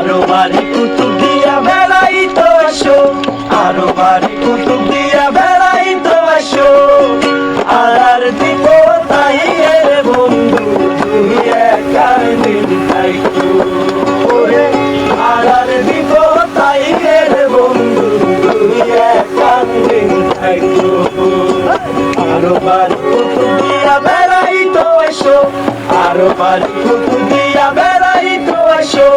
আরও বাড়ি কুতুব দিয়া বেড়াই তো আসো। আরও কুতুব দিয়া বেড়াই তো আসো। আর দিব তাই রে বন্ধু তুই একার আর তাই বন্ধু আরও বাড়ি কুতুব দিয়া বেড়াই তো আসো। আরও কুতুব দিয়া বেড়াই তো আসো।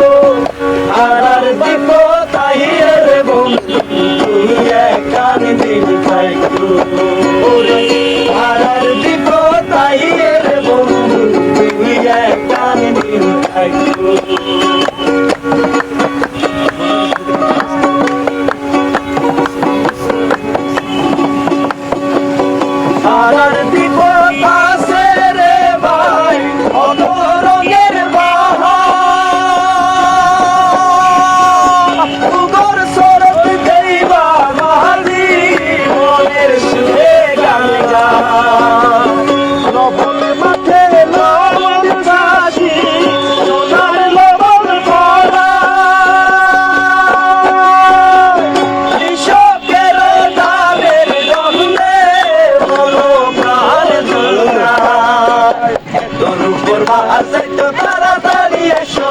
বাহাসায় তো তাড়াতাড়ি এসো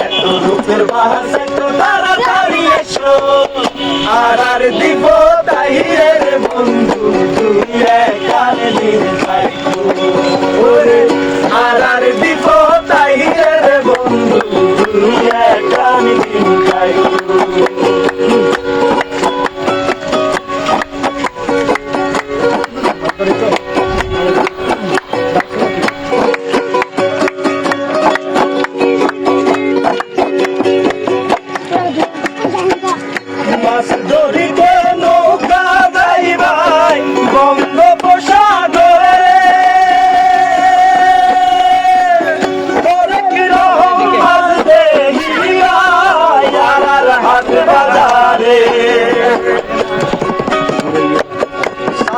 এত রূপের বাহাসায় তো তাড়াতাড়ি এসো আর আর দিব তাহিরের বন্ধু তুই একার দিন থাইকো ওরে আর আর দিব তাহিরের বন্ধু তুই একার দিন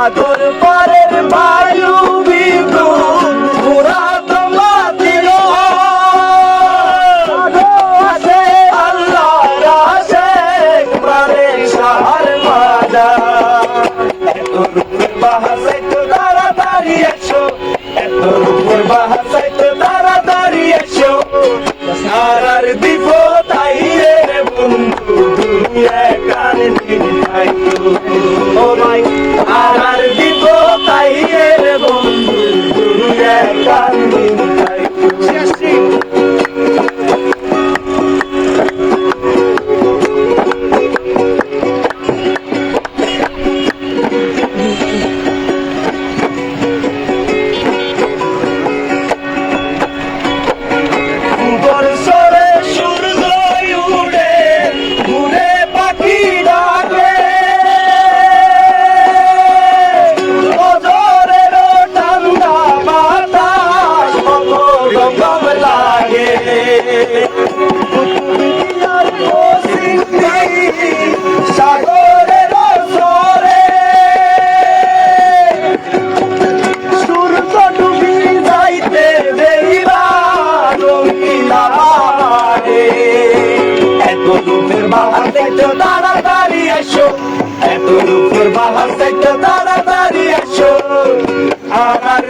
সাগর পারের বায়ু বিদ্যুৎ পুরা তোমাদিল আছে একার দিন রূপের বাহার আর